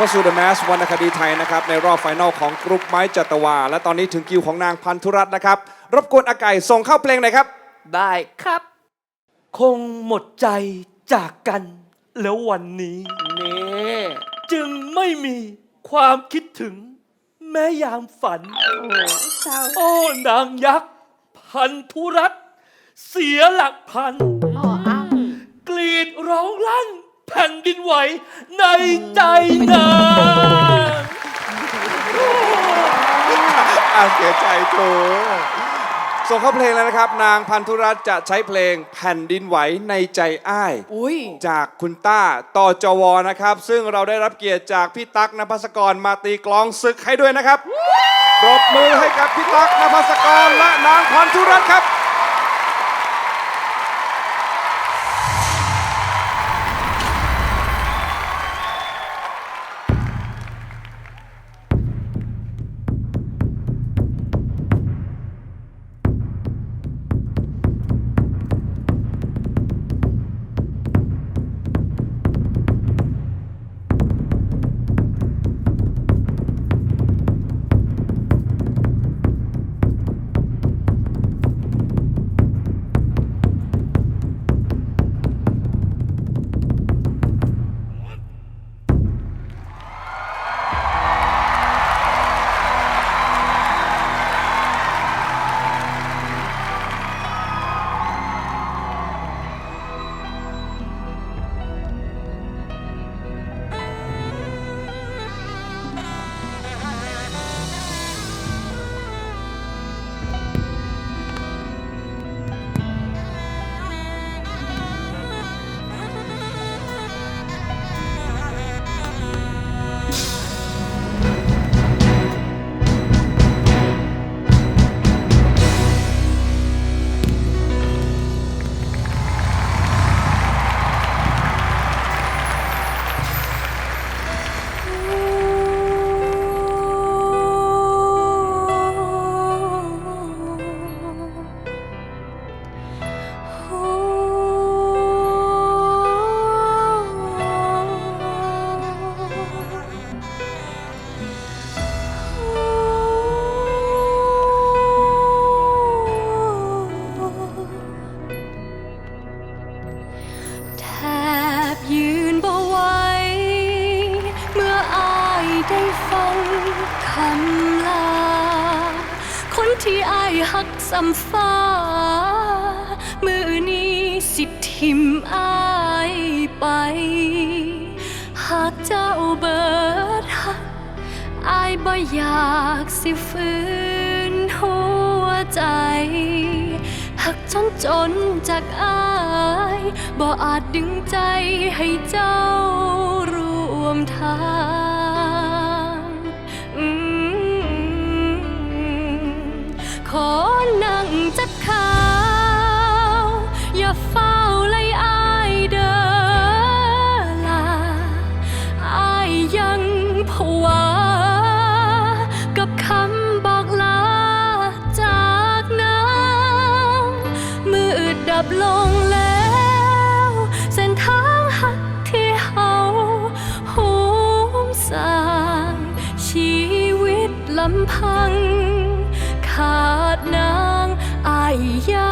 เราก็สู่ The Mask วรรณคดีไทยนะครับ ในรอบไฟนอลของกรุ๊ปไม้จัตวา และตอนนี้ถึงคิวของนางพันธุรัตน์นะครับ รบกวนอาไก่ส่งเข้าเพลงหน่อยครับ ได้ครับ คงหมดใจจากกัน แล้ววันนี้ นี่จึงไม่มีความคิดถึง แม้ยามฝันโอ้เศร้าโอ้นางยักษ์ พันธุรัตน์เสียหลักพัน อ๋ออ้าว กรีดร้องลั่น แผ่นดินไหวในใจนางอาเสียใจโถส่งเข้าเพลงแล้วนะครับ นางพันธุรัตน์จะใช้เพลงแผ่นดินไหวในใจอ้าย อุ้ยจากคุณต้าต่อจวนะครับ ซึ่งเราได้รับเกียรติจากพี่ตั๊กนภัสกรมาตีกลองศึกให้ด้วยนะครับปรบมือให้กับพี่ตั๊กนภัสกรและนางพันธุรัตน์ครับ หักสำฟ้า มือนี้สิทิมอายไป หากเจ้าเบิดหักอายบ่อยากสิฝืนหัวใจ หักจนจนจากอายบ่อาจดึงใจให้เจ้ารวมทาง อ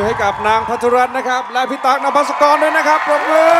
มือให้กับนางพัทรรัตน์นะครับ และพี่ตั๊กนภัสกรด้วยนะครับปรบมือ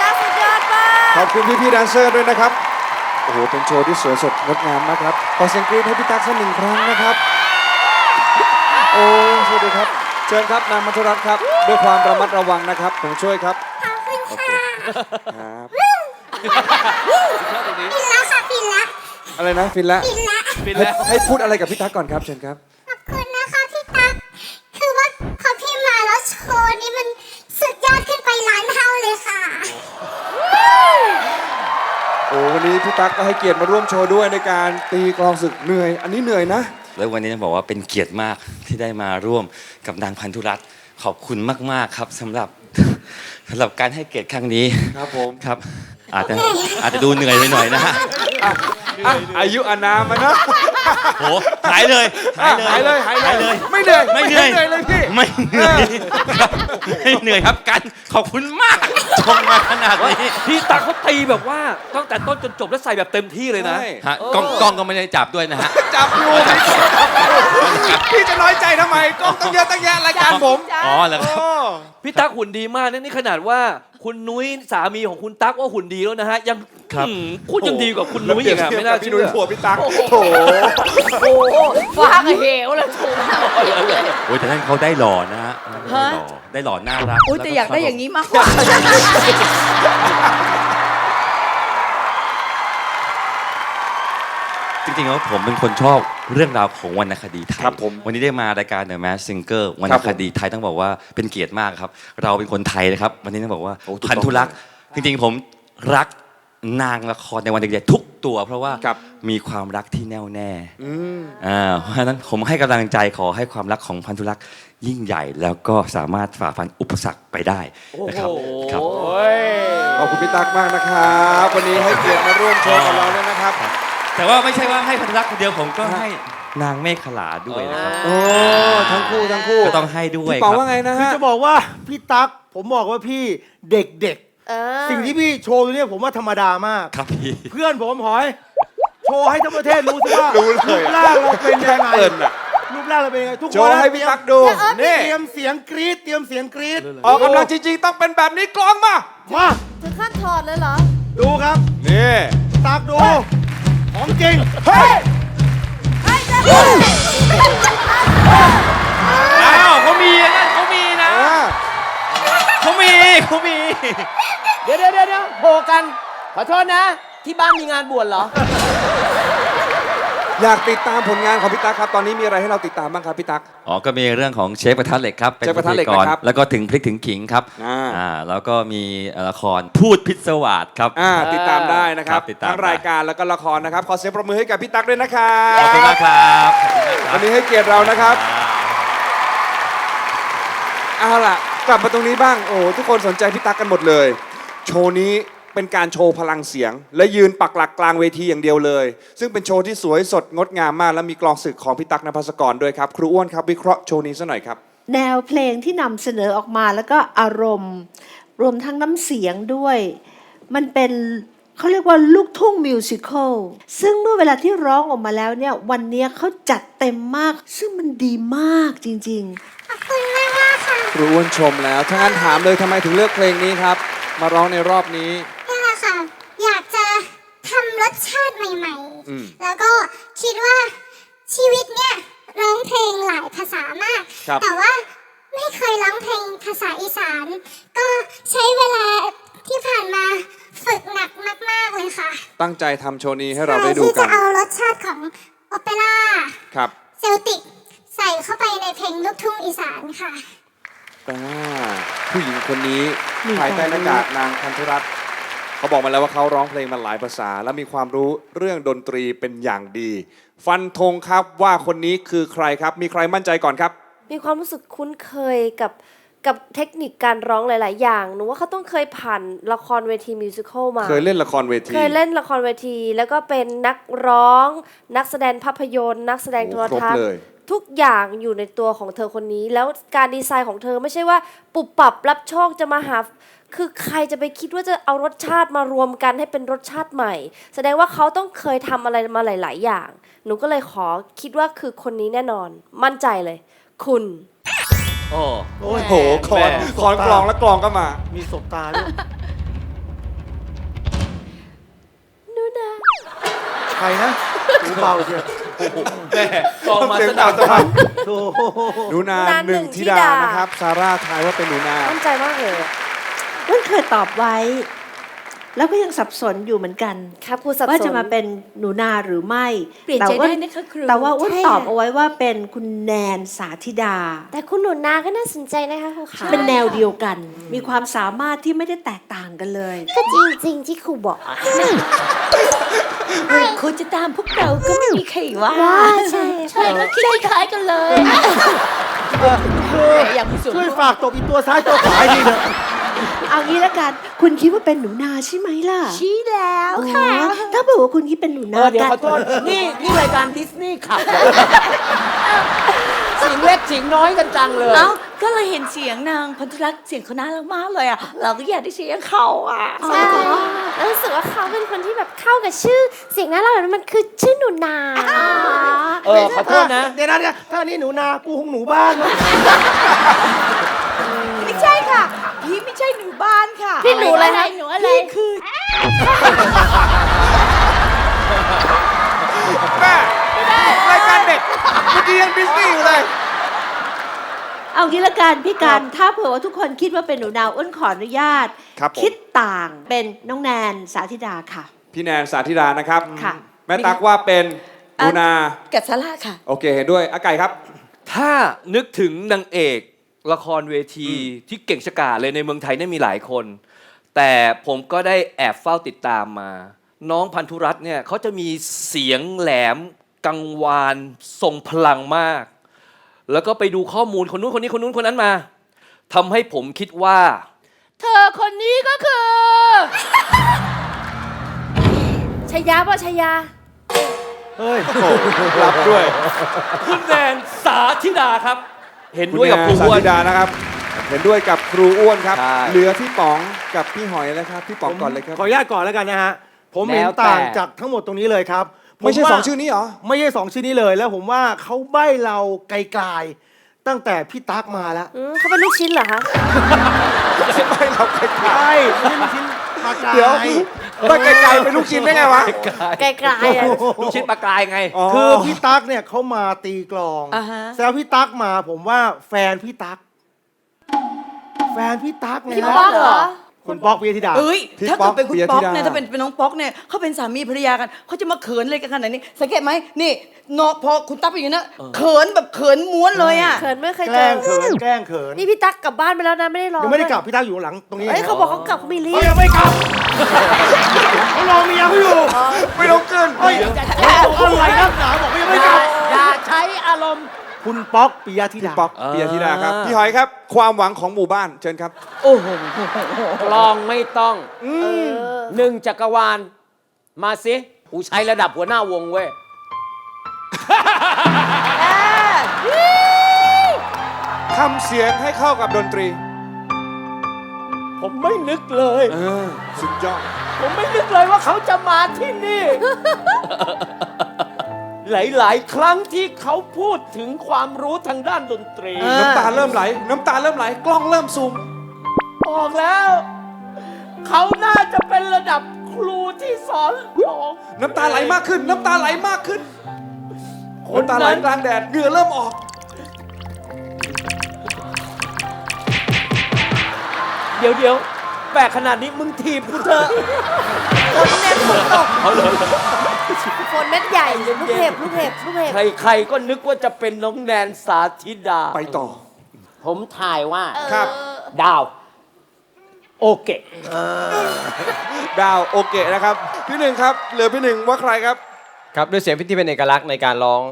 จ้าสุดยอดมากขอบคุณพี่พี่ๆแดนเซอร์ด้วยนะครับ โอ้โห เป็นโชว์ที่สวยสดงดงามมากครับ ขอเสียงกรี๊ดให้พี่ตั๊กสักหนึ่งครั้งนะครับ โอ้สวัสดีครับ เชิญครับนางมัทรัตน์ครับ ด้วยความระมัดระวังนะครับผมช่วยครับ ขอบคุณโอค่ะเคครับฟินละค่ะฟินละอะไรนะฟินแล้วฟินละ ปิดให้แล้วให้พูดอะไรกับพี่ตั๊กก่อนครับ เชิญครับ วันนี้พี่ตั๊กก็ให้เกียรติมาร่วมโชว์ด้วยในการตีกลองศึกเหนื่อย อันนี้เหนื่อยนะ แล้ววันนี้ต้องบอกว่าเป็นเกียรติมากที่ได้มาร่วมกับนางพันธุรัตน์ขอบคุณมาก ๆ ครับสำหรับสำหรับการให้เกียรติครั้งนี้ครับผม ครับ อาจจะอาจจะดูเหนื่อยไปหน่อยนะฮะ อะอายุอานามมานะ โหหายเลยหายเลยหายเลยหายหายเลเลยยไม่เหนื่อยไม่เหนื่อยไม่เลยพี่ไม่เหนื่อยครับไม่เหนื่อยครับกันขอบคุณมากชมมาขนาดนี้พี่ตักเขาตีแบบว่าตั้งแต่ต้นจนจบแล้วใส่แบบเต็มที่เลยนะใช่ฮะกล้องกล้องก็ไม่ได้จับด้วยนะฮะจับอยู่พี่จะน้อยใจทำไมกล้องตั้งเยอะตั้งแยะรายการผมอ๋อเหรอครับโอ้พี่ตั๊กหุ่นดีมากนะนี่ขนาดว่า คุณนุ้ยสามีของคุณตั๊กว่าหุ่นดีแล้วนะฮะ ยังครับ อืมพูดยังดีกว่าคุณนุ้ยอีกอะไม่น่าพี่เชื่นุ้ยอผัวพี่ตั๊กโอ้โหโอ้โหฟ้ากับเหวเลยถูกมาก โอ้ยแต่นั่นเขาได้หล่อนะฮะได้หล่อได้หล่อน่ารักอุ้ยแต่แล้วอยากได้อย่างนี้มากกว่า จริงๆแล้วผมเป็นคนชอบเรื่องราวของวรรณคดีไทยครับผมวันนี้ได้มารายการ The Mask Singer วรรณคดีไทยต้องบอกว่าเป็นเกียรติมากครับ เราเป็นคนไทยนะครับ วันนี้ต้องบอกว่าโอ้ถูกต้องพันธุรักษ์จริงๆผมรักนางละครในวันเด็กๆทุกตัว เพราะว่าครับ มีความรักที่แน่วแน่อืมอ่าเพราะฉะนั้นผมให้กำลังใจขอให้ความรักของพันธุรักษ์ยิ่งใหญ่ แล้วก็สามารถฝ่าฟันอุปสรรคไปได้นะครับโอ้โหครับ ขอบคุณพี่ตั๊กมากนะครับ วันนี้ให้เกียรติมาร่วมโชว์กับเราเนี่ยนะครับ แต่ว่าไม่ใช่ว่าให้พันธุรักษ์คนเดียวผมก็ให้นางเมฆขลาด้วยนะครับโอ้ทั้งคู่ทั้งคู่ก็ต้องให้ด้วยพี่คป๋องรับว่าไงนะคือฮะจะบอกว่าพี่ตั๊กผมบอกว่าพี่เด็กเออๆสิ่งที่พี่โชว์ตัวเนี้ยผมว่าธรรมดามากครับพี่เพื่อนผมหอยโชว์ให้ทั้งประเทศรู้สิว่ารู้เลยรูปร่างเราเป็นยังไงเปิดอะรูปร่างเราเป็นยังไงทุกโชคนว์นะให้พี่ตั๊กดูนี่นี่เตรียมเสียงกรี๊ดเตรียมเสียงกรี๊ดออกกำลังจริงๆต้องเป็นแบบนี้กลองมามาถึงขั้นถอดเลยเหรอดูครับนี่ตักดู ของจริง เฮ้ยอ้าวเขามีนะเขามีนะอ่าเขามีเขามี เดี๋ยวเดี๋ยวเดี๋ยวโผกัน ขอโทษนะ ที่บ้านมีงานบวชเหรอ อยากติดตามผลงานของพี่ตั๊กครับตอนนี้มีอะไรให้เราติดตามบ้างครับพี่ตั๊ก อ๋อ ก็มีเรื่องของเชฟกระทะเหล็กครับเป็นเชฟกระทะเหล็กพิธีนะครับแล้วก็ถึงพริกถึงขิงครับอ่า อ่าแล้วก็มีละครพูดพิศวาสครับ อ่าติดตามได้นะครับครับติดตามทั้งรายการแล้วก็ละครนะครับขอเสียงปรบมือให้กับพี่ตั๊กด้วยนะครับขอบคุณมากครับขอบคุณมากครัวับนนี้ให้เกียรติเรานะครับเอาล่ะ กลับมาตรงนี้บ้างโอ้ทุกคนสนใจพี่ตั๊กกันหมดเลย โชว์นี้ เป็นการโชว์พลังเสียง และยืนปักหลักกลางเวทีอย่างเดียวเลย ซึ่งเป็นโชว์ที่สวยสดงดงามมาก และมีกลองศึกของพี่ตั๊กนภัสกรด้วยครับ ครูอ้วนครับวิเคราะห์โชว์นี้ซะหน่อยครับ แนวเพลงที่นำเสนอออกมาแล้วก็อารมณ์ รวมทั้งน้ำเสียงด้วย มันเป็นเขาเรียกว่าลูกทุ่งมิวสิควลซึ่งเมื่อเวลาที่ร้องออกมาแล้วเนี่ยวันเนี้ยเขาจัดเต็มมาก ซึ่งมันดีมากจริงๆขอบคุณมากมากค่ะครูอ้วนชมแล้วถ้างั้นถามเลยทำไมถึงเลือกเพลงนี้ครับ มาร้องในรอบนี้ นี่แหละค่ะ อยากจะทำรสชาติใหม่อืมๆ แล้วก็คิดว่าชีวิตเนี่ยร้องเพลงหลายภาษามาก ครับ แต่ว่าไม่เคยร้องเพลงภาษาอีสาน ก็ใช้เวลาที่ผ่านมาฝึกหนักมากๆเลยค่ะตั้งใจทำโชว์นี้ให้เราได้ดูที่กัจะน เอาร นนี้ภายใต้หน้ากากนางพันธุรัตน์เขาบอกมาแล้วว่าเขาร้องเพลงมาหลายภาษา และมีความรู้เรื่องดนตรีเป็นอย่างดี ฟันธงครับว่าคนนี้คือใครครับ มีใครมั่นใจก่อนครับ มีความรู้สึกคุ้นเคยกับกับเทคนิคการร้องหลาย ๆ อย่างหนูว่าเขาต้องเคยผ่านละครเวทีมิวสิควลมา เคยเล่นละครเวที เคยเล่นละครเวที แล้วก็เป็นนักร้อง นักแสดงภาพยนตร์ นักแสดงโทรโอ้ครบทัศน์เลย ทุกอย่างอยู่ในตัวของเธอคนนี้ แล้วการดีไซน์ของเธอไม่ใช่ว่าปุบปรับรับโชคจะมาหา คือใครจะไปคิดว่าจะเอารสชาติมารวมกันให้เป็นรสชาติใหม่ แสดงว่าเขาต้องเคยทำอะไรมาหลาย ๆ อย่าง หนูก็เลยขอคิดว่าคือคนนี้แน่นอน มั่นใจเลย คุณ โอ้ โอ้ยโอ้โหคอนคอนกลองแล้วกลองก็มา มีศพตาด้วยนูนา ใครนะหูเบาเชียว แม่กองมาเสียสงนัตาบมสภาพโธ่หนูนาหนึ่งธิดานะครับซาร่าทายว่าเป็นหนูนามั่นใจมากเลยอ้วนเคยตอบไว้ แล้วก็ยังสับสนอยู่เหมือนกันครับครูสับสนว่าจะมาเป็นหนูนาหรือไม่เปลี่ยนใจแต่ว่าได้นะคะครูแต่ว่าอ้วนใช่ตอบค่ะเอาไว้ว่าเป็นคุณแนนสาธิดา แต่คุณหนูนาก็น่าสนใจนะคะครูขาเป็นแนวเดียวกัน มีความสามารถที่ไม่ได้แตกต่างกันเลยก็จริงๆที่ครูบอก อะครูจะตามพวกเราก็ไม่มีใครว่าว่าใช่ใช่ก็คิดคล้ายๆกันเลยอย่างสุดช่วยฝากตบอีตัวซ้ายตัวขวาให้ดีเถอะเอางี้ละกัน คุณคิดว่าเป็นหนูนาใช่ไหมล่ะ ชี้แล้วอ๋อค่ะ ถ้าบอกว่าคุณคิดเป็นหนูเอนาอเดี๋ยวกัขอโทษนี่นี่รายการดิสนีย์ขับ เหรอเสิงเล็กเสิงน้อยกันจังเลยเอ้าก็เลยเห็นเสียงนางพันธุรักษ์เสียงเขาน่ารักมากเลยอะ เราก็อยากได้เสียงเขาอะใช่แล้วรู้สึกว่าเขาเป็นคนที่แบบเข้ากับชื่อ เสียงน่ารักแบบนั้นมันคือชื่อหนูนาเออขอโทษนะ เดี๋ยวนะเดี๋ยวถ้านี่หนูนากูคงหนูบ้านนะไม่ใช่ค่ะ พี่ไม่ใช่หนูบ้านค่ะพี่หนูอะไรคะหนูอะไรคือแม่ รายการเด็กเมื่อกี้ยังดิสนีย์อยู่เลย เอางี้ละกันพี่การถ้าเผื่อว่าทุกคนคิดว่าเป็นหนูนาอ้วนขออนุญาตครับผมคิดต่างเป็นน้องแนนสาธิดาค่ะ พี่แนนสาธิดานะครับ ค่ะ แม่ตักว่าเป็นหนูนา กัดซาร่าค่ะ โอเคเห็นด้วยอาไก่ครับ ถ้านึกถึงนางเอกละครเวทีที่เก่งชะกาจเลยในเมืองไทยเนี่ยมีหลายคน แต่ผมก็ได้แอบเฝ้าติดตามมา น้องพันธุรัตน์เนี่ยเขาจะมีเสียงแหลม กังวานทรงพลังมาก แล้วก็ไปดูข้อมูลคนนู้นคนนี้คนนู้นคนนั้นมาทำให้ผมคิดว่า เธอคนนี้ก็คือชายาป่ะชายา เฮ้ยรับด้วยคุณแนนสาธิดาครับ เห็นคุณด้วยแนกับนครูสาอ้วนธิดานะครับ เห็นด้วยกับครูอ้วนครับ ใช่ เหลือพี่ป๋องกับพี่หอยแล้วครับพี่ป๋องก่อนเลยครับ ขออนุญาตก่อนแล้วกันนะฮะ ผมเห็นแล้วแต่ ต่างจากทั้งหมดตรงนี้เลยครับ ผไม่ใช่ว่าสองชื่อนี้เหรอ ไม่ใช่สองชื่อนี้เลยแล้วผมว่าเขาใบ้เราไกลๆตั้งแต่พี่ตั๊กมาแล้วอืมเขาเป็นลูกชิ้นเหรอคะ ไม่เราไกลใช่ไม่ใช่ลูกชิ้นปลากๆรายเดี๋ยวไปไกลๆเป็นลูกชิ้นได้ไงวะ ไกลๆอะ ลูกชิ้นปลากรายไง อ๋อ คือพี่ตั๊กเนี่ยเขามาตีกลองอ่าฮะ แซวพี่ตั๊กมาผมว่าแฟนพี่ตั๊กแฟนพี่ตั๊กไงพี่ฮะป๊อกเหรอ คุณป๊อกวิยธิดา เอ้ยพี่ถ้าป๊เกิอกดเป็นคุณปิยธิป๊อกดา เนี่ยถ้าเป็นเป็นน้องป๊อกเนี่ยเขาเป็นสามีภรรยากันเขาจะมาเขินอะไรกันขนาดนี้สังเกตไหมนี่เนาะพอคุณตั๊กไปอยู่นะเขินแบบเขินม้วนเลยอะ เขินไม่เคยแกเจล้องเขินแกล้งเขินนี่พี่ตั๊กกลับบ้านไปแล้วนะไม่ได้รอยังไม่ได้กลับพี่ตั๊กอยู่หลังตรงนี้เอ้ยเขาบอกเขากลับเขามีรีเขาบยังไม่กลับเขารอเมียเขาอยู่ไม่ต้องเกินเฮ้ยอะไรนักหนาบอกว่ายังไม่กลับอย่าใช้อารมณ์ คุณป๊อกปิยธิพี่ดาป๊อกเปียธิดาครับ พี่หอยครับ ความหวังของหมู่บ้านเชิญครับ โอ้โหกลองไม่ต้องหนึ่งจักรวาล มาสิกูใช้ระดับหัวหน้าวงเว้ยทำเสียงให้เข้ากับดนตรี ผมไม่นึกเลยเออสุดยอด ผมไม่นึกเลยว่าเขาจะมาที่นี่ หลาย ๆ ครั้งที่เขาพูดถึงความรู้ทางด้านดนตรี เออ น้ำตาเริ่มไหล น้ำตาเริ่มไหล กล้องเริ่มซูม ออกแล้ว เขาน่าจะเป็นระดับครูที่สอนร้อง น้ำตาไหลมากขึ้น น้ำตาไหลมากขึ้นคนน้ำตาไหลนั้น กลางแดด เหงื่อเริ่มออก เดี๋ยวเดี๋ยวแปลกขนาดนี้มึงถีบกูเถอะฝนเนี่ยฝนตกฝน เม็ดใหญ่ลูกเห็บลูกเห็บลูกเห็บใครๆก็นึกว่าจะเป็นน้องแนนสาธิดา ไปต่อ ผมถ่ายว่า ครับ ดาว โอเคดาวโอเคนะครับ พี่หนึ่งครับ เหลือพี่หนึ่งว่าใครครับ ครับด้วยเสียงที่เป็นเอกลักษณ์ในการร้อง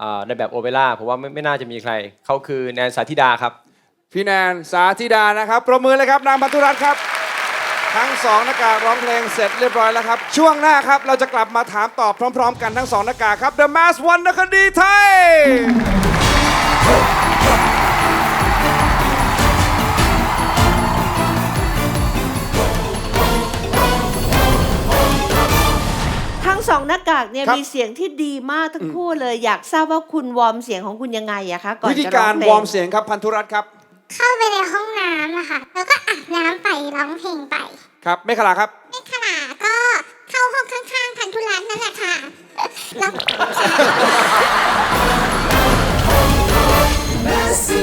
อาในแบบโอเปร่าผมว่าไม่ไม่น่าจะมีใคร เขาคือแนนสาธิดาครับ พี่แนนสาธิดานะครับประมือเลยครับนางพันธุรัตน์ครับ ทั้งสองนักการร้องเพลงเสร็จเรียบร้อยแล้วครับ ช่วงหน้าครับเราจะกลับมาถามตอบพร้อม ๆ กันทั้งสองนักการครับ The Mask วรรณคดีไทยทั้งสองน้ากากเนี่ยครับมีเสียงที่ดีมากทั้งคู่เลย อยากทราบว่าคุณวอร์มเสียงของคุณยังไงอะคะก่อนวิธีจะการองเพลวอร์มเสียงครับพันธุรัตน์ครับ เข้าไปในห้องน้ำอะค่ะ แล้วก็อาบน้ำไปร้องเพลงไปครับไม่ขลาครับในขณะก็เข้าห้องข้างๆพันธุรัตน์นั่นแหละค่ะแล้วเสี